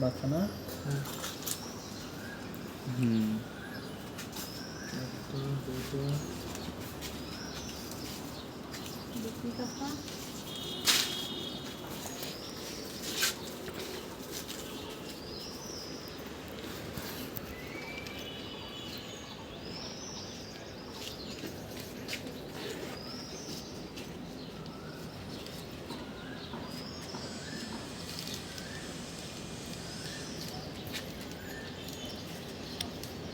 বাচ্চা না? হুম। একটা দুটো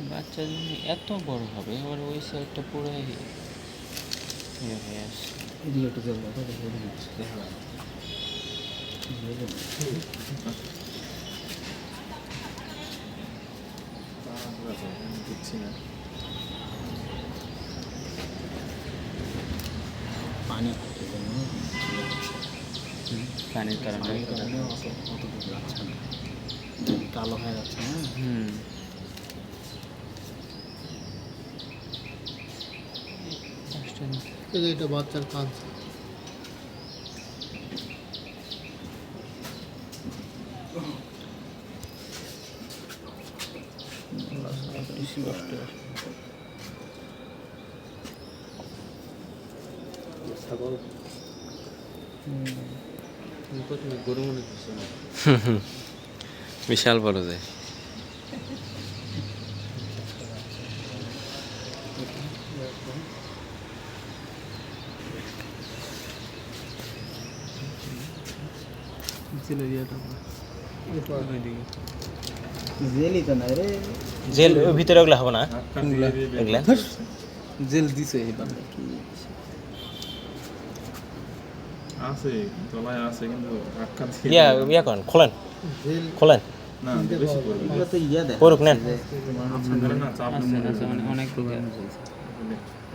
বাচ্চা জন্য এত বড় হবে আবার ওই সাইডটা পুরো এদিকে একটু জল না পানি পানির কারণে। অত অত দূর যাচ্ছে না। কালো হয়ে যাচ্ছে না? হুম। যে এটা বাচ্চার কাজ বেশি কষ্ট ছাগল প্রথমে গরু জেলই তো না রে। জেল ওই ভিতরে ওগুলো হবে না? এগুলা জেল দিছে এবার আছে তলায় আছে কিন্তু দিয়ে ইয়া ইয়া করেন খোলেন। নেন। অনেক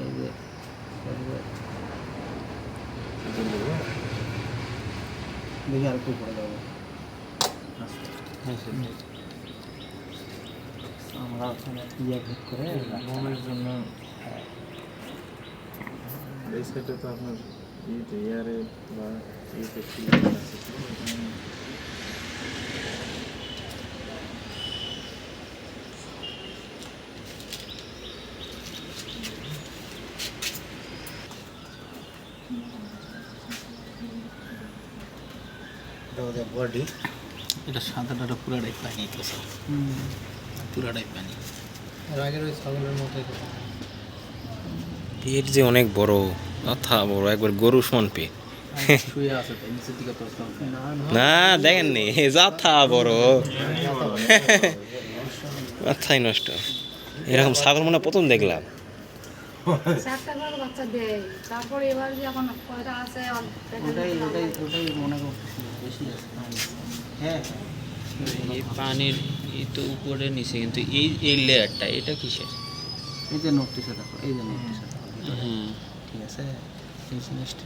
এই যে দেখি আর একটু পরে যাব। আমরা ওখানে ইয়ে ভেদ করে মনের জন্য এই সাইডে তো আপনার ইয়েতে এয়ারে বা ইয়েতে ফিলিং আছে এটা বডি এটা সাদাটা পুরাটাই পানি তো পুরাটাই পানি। আর আগের ওই ছাগলের মতোই পেট যে অনেক বড় অথা বড় একবার গরু সমান পেট। না না। দেখেননি যাথা বড়। মাথাই নষ্ট। এরকম ছাগল মনে প্রথম দেখলাম। চারটা করে বাচ্চা দেয়। তারপরে এবার যে এখন কয়টা আছে ওটাই ওটাই ওটাই মনে করতেছি বেশি আছে হ্যাঁ এই পানির এই তো উপরে নিচে কিন্তু এই এই লেয়ারটা এটা কিসের? এই যে নোটটি সেটা এই যে নোটটি সেটা ভিতরে। ঠিক আছে? এই জিনিসটা